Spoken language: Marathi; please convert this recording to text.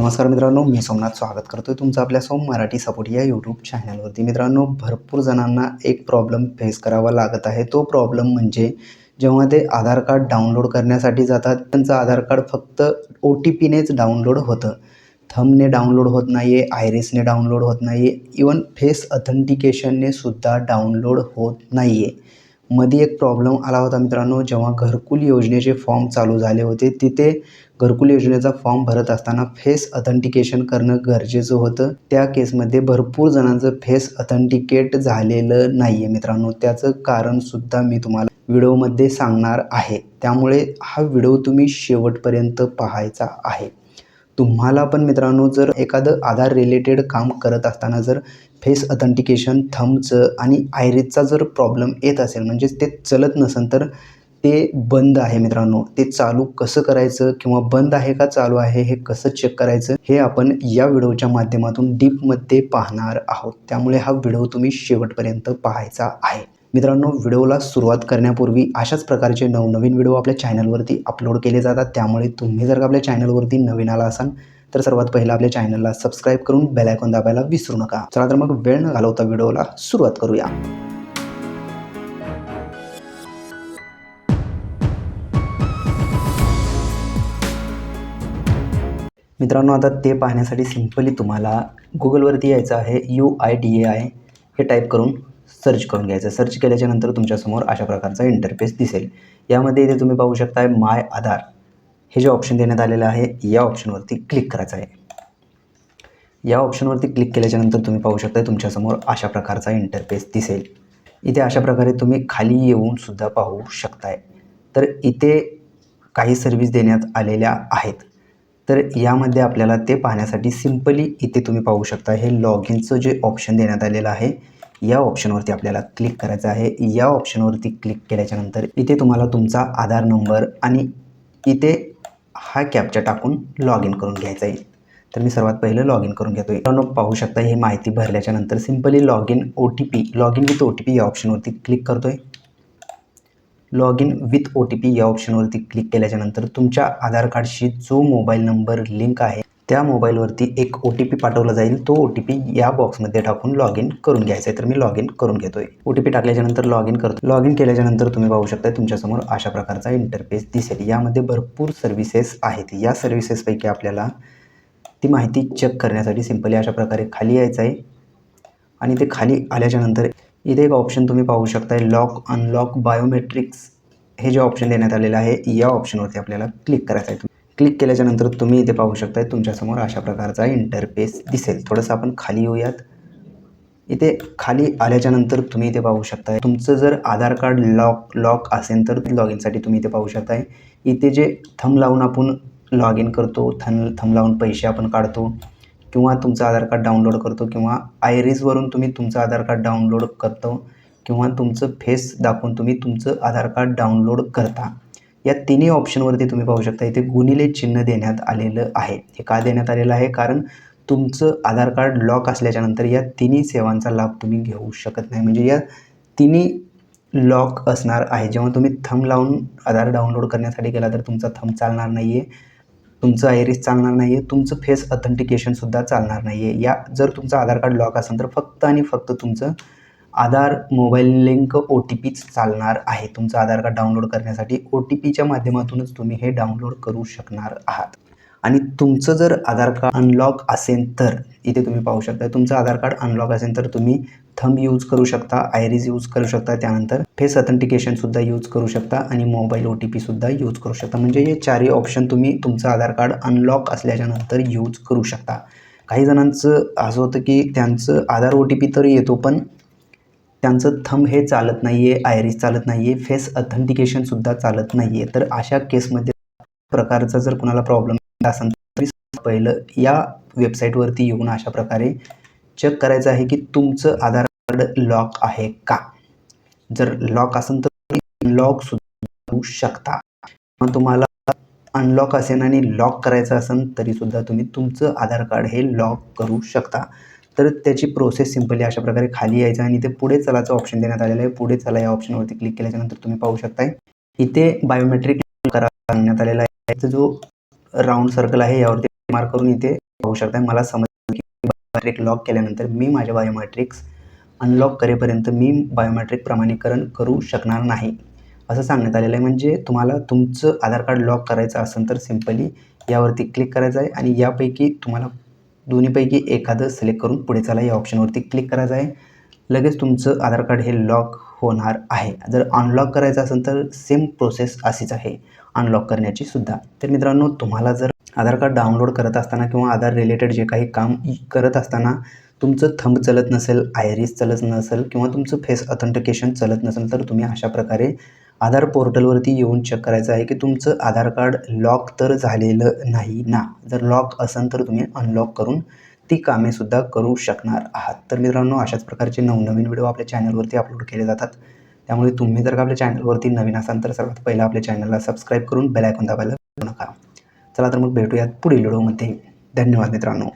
नमस्कार मित्रांनो मी सोमनाथ स्वागत करतोय तुमचं आपल्या सोम मराठी सपोर्ट या यूट्यूब चॅनलवरती मित्रांनो भरपूर जणांना एक प्रॉब्लेम फेस करावा लागत आहे. तो प्रॉब्लेम म्हणजे जेव्हा ते आधार कार्ड डाउनलोड करण्यासाठी जातात त्यांचं आधार कार्ड फक्त ओ टी पीनेच डाउनलोड होतं. थमने डाउनलोड होत नाही आहे आयरिसने डाउनलोड होत नाही आहे इवन फेस अथेंटिकेशनने सुद्धा डाउनलोड होत नाही आहे मध्ये एक प्रॉब्लेम आला होता मित्रांनो जेव्हा घरकुल योजनेचे फॉर्म चालू झाले होते तिथे घरकुल योजनेचा फॉर्म भरत असताना फेस अथेंटिकेशन करणं गरजेचं होतं. त्या केसमध्ये भरपूर जणांचं फेस अथेंटिकेट झालेलं नाही आहे मित्रांनो. त्याचं कारणसुद्धा मी तुम्हाला व्हिडिओमध्ये सांगणार आहे. त्यामुळे हा व्हिडिओ तुम्ही शेवटपर्यंत पाहायचा आहे. तुम्हाला पण मित्रांनो जर एखादं आधार रिलेटेड काम करत असताना जर फेस अथेंटिकेशन थंबचं आणि आयरिसचा जर प्रॉब्लेम येत असेल म्हणजेच ते चलत नसेल तर ते बंद आहे मित्रांनो. ते चालू कसं करायचं किंवा बंद आहे का चालू आहे हे कसं चेक करायचं हे आपण या व्हिडिओच्या माध्यमातून डीपमध्ये पाहणार आहोत. त्यामुळे हा व्हिडिओ तुम्ही शेवटपर्यंत पाहायचा आहे. मित्रांनो व्हिडिओला सुरुवात करण्यापूर्वी अशाच प्रकारचे नवनवीन व्हिडिओ आपल्या चॅनलवरती अपलोड केले जातात. त्यामुळे तुम्ही जर का आपल्या चॅनलवरती नवीन आला असाल तर सर्वात पहिला आपल्या चॅनलला सबस्क्राईब करून बेलायकॉन दाबायला विसरू नका. चला तर मग वेळ न घालवता व्हिडिओला सुरुवात करूया. मित्रांनो आता ते पाहण्यासाठी सिम्पली तुम्हाला गुगलवरती यायचं आहे U I D A I हे टाईप करून सर्च करून घ्यायचं. सर्च केल्याच्यानंतर तुमच्यासमोर अशा प्रकारचा इंटरफेस दिसेल. यामध्ये इथे तुम्ही पाहू शकताय माय आधार हे जे ऑप्शन देण्यात आलेलं आहे या ऑप्शनवरती क्लिक करायचं आहे. या ऑप्शनवरती क्लिक केल्याच्यानंतर तुम्ही पाहू शकता तुमच्यासमोर अशा प्रकारचा इंटरफेस दिसेल. इथे अशा प्रकारे तुम्ही खाली येऊन सुद्धा पाहू शकताय. तर इथे काही सर्विस देण्यात आलेल्या आहेत. तर यामध्ये आपल्याला ते पाहण्यासाठी सिम्पली इथे तुम्ही पाहू शकता हे लॉग इनचं जे ऑप्शन देण्यात आलेलं आहे या ऑप्शनवरती आपल्याला क्लिक करायचं आहे. या ऑप्शनवरती क्लिक केल्याच्यानंतर इथे तुम्हाला तुमचा आधार नंबर आणि इथे हा कॅपचा टाकून लॉग इन करून घ्यायचा आहे. तर मी सर्वात पहिलं लॉग इन करून घेतो मित्रांनो पाहू शकता ही माहिती भरल्याच्यानंतर simply log in O T P log in with O T P या ऑप्शनवरती क्लिक करतो आहे log in with O T P या ऑप्शनवरती क्लिक केल्याच्यानंतर तुमच्या आधार कार्डशी जो मोबाईल नंबर लिंक आहे त्या मोबाईलवरती एक ओ टी पी पाठवला जाईल. तो ओ टी पी या बॉक्समध्ये टाकून लॉग इन करून घ्यायचा आहे. तर मी लॉग इन करून घेतोय. ओ टी पी टाकल्याच्यानंतर लॉग इन करतो लॉग इन केल्याच्यानंतर तुम्ही पाहू शकता तुमच्यासमोर अशा प्रकारचा इंटरफेस दिसेल. यामध्ये भरपूर सर्व्हिसेस आहेत. या सर्व्हिसेसपैकी आपल्याला ती माहिती चेक करण्यासाठी सिम्पली अशा प्रकारे खाली यायचं आहे. आणि ते खाली आल्याच्यानंतर इथे एक ऑप्शन तुम्ही पाहू शकताय लॉक अनलॉक बायोमेट्रिक्स हे जे ऑप्शन देण्यात आलेलं आहे या ऑप्शनवरती आपल्याला क्लिक करायचं आहे क्लिक केल्याच्यानंतर तुम्ही इथे पाहू शकताय तुमच्यासमोर अशा प्रकारचा इंटरफेस दिसेल. थोडंसं आपण खाली येऊयात. इथे खाली आल्याच्यानंतर तुम्ही इथे पाहू शकताय तुमचं जर आधार कार्ड लॉक लॉक असेल तर लॉग इनसाठी तुम्ही इथे पाहू शकताय. इथे जे थंब लावून आपण लॉग इन करतो थन थंब लावून पैसे आपण काढतो. किंवा तुमचं आधार कार्ड डाउनलोड करतो किंवा आयरिसवरून तुम्ही तुमचं आधार कार्ड डाउनलोड करतो किंवा तुमचं फेस दाखवून तुम्ही तुमचं आधार कार्ड डाउनलोड करता. या तिन्ही ऑप्शनवरती तुम्ही पाहू शकता इथे गुणिले चिन्ह देण्यात आलेलं आहे. हे का देण्यात आलेलं आहे? कारण तुमचं आधार कार्ड लॉक असल्याच्यानंतर या तिन्ही सेवांचा लाभ तुम्ही घेऊ शकत नाही. म्हणजे या तिन्ही लॉक असणार आहे. जेव्हा तुम्ही थंब लावून आधार डाउनलोड करण्यासाठी गेला तर तुमचा थंब चालणार नाही आहे तुमचं आयरिस चालणार नाही आहे तुमचं फेस अथेंटिकेशनसुद्धा चालणार नाही आहे या जर तुमचं आधार कार्ड लॉक असेल तर फक्त आणि फक्त तुमचं Aadhaar mobile link O T peach चालणार आहे. तुमचं आधार कार्ड डाउनलोड करण्यासाठी ओ टी पीच्या माध्यमातूनच तुम्ही हे डाउनलोड करू शकणार आहात. आणि तुमचं जर आधार कार्ड अनलॉक असेल तर इथे तुम्ही पाहू शकता तुमचं आधार कार्ड अनलॉक असेल तर तुम्ही थंब यूज करू शकता आयरीज यूज करू शकता त्यानंतर फेस अथेंटिकेशनसुद्धा यूज करू शकता आणि मोबाईल ओ टी पीसुद्धा यूज करू शकता. म्हणजे हे चारही ऑप्शन तुम्ही तुमचं आधार कार्ड अनलॉक असल्याच्यानंतर यूज करू शकता. काही जणांचं असं होतं की त्यांचं आधार ओ टी पी तर येतो पण त्यांचं थंब हे चालत नाही आहे आयरीज चालत नाही आहे फेस ऑथेंटिकेशनसुद्धा चालत नाही आहे तर अशा केसमध्ये प्रकारचा जर कुणाला प्रॉब्लेम पहिलं या वेबसाईटवरती येऊन अशा प्रकारे चेक करायचं आहे की तुमचं आधार कार्ड लॉक आहे का? जर लॉक असेल तर लॉकसुद्धा करू शकता. मग तुम्हाला अनलॉक असेल आणि लॉक करायचं असेल तरीसुद्धा तुम्ही तुमचं आधार कार्ड हे लॉक करू शकता. तर त्याची प्रोसेस सिम्पली अशा प्रकारे खाली यायचं आणि ते पुढे चलाचं ऑप्शन देण्यात आलेलं आहे. पुढे चला या ऑप्शनवरती क्लिक केल्याच्यानंतर तुम्ही पाहू शकताय. इथे बायोमेट्रिक करा सांगण्यात आहे. जो राऊंड सर्कल आहे यावरती मार्क करून इथे पाहू शकता मला समजलं की लॉक केल्यानंतर मी माझ्या बायोमॅट्रिक्स अनलॉक करेपर्यंत मी बायोमॅट्रिक प्रमाणीकरण करू शकणार नाही. असं सांगण्यात आलेलं आहे. म्हणजे तुम्हाला तुमचं आधार कार्ड लॉक करायचं असेल तर सिम्पली यावरती क्लिक करायचं आहे आणि यापैकी तुम्हाला दोन्हीपैकी एखादं सिलेक्ट करून पुढे चाला या ऑप्शनवरती क्लिक करायचं आहे. लगेच तुमचं आधार कार्ड हे लॉक होणार आहे. जर अनलॉक करायचं असेल तर सेम प्रोसेस अशीच आहे. अनलॉक करण्याची सुद्धा. तर मित्रांनो तुम्हाला जर आधार कार्ड डाउनलोड करत असताना किंवा आधार रिलेटेड जे काही काम करत असताना तुमचं थंब चलत नसेल आयरिस चलत नसेल किंवा तुमचं फेस ऑथेंटिकेशन चलत नसेल तर तुम्ही अशा प्रकारे आधार पोर्टलवरती येऊन चेक करायचं आहे की तुमचं आधार कार्ड लॉक तर झालेलं नाही ना. जर लॉक असेल तर तुम्ही अनलॉक करून ती कामेसुद्धा करू शकणार आहात. तर मित्रांनो अशाच प्रकारचे नवनवीन व्हिडिओ आपल्या चॅनलवरती अपलोड केले जातात. त्यामुळे तुम्ही जर का आपल्या चॅनलवरती नवीन असाल तर सर्वात पहिला आपल्या चॅनलला सबस्क्राईब करून बेलायकॉन दाबायला नका. चला तर मग भेटूयात पुढील व्हिडिओमध्ये. धन्यवाद मित्रांनो.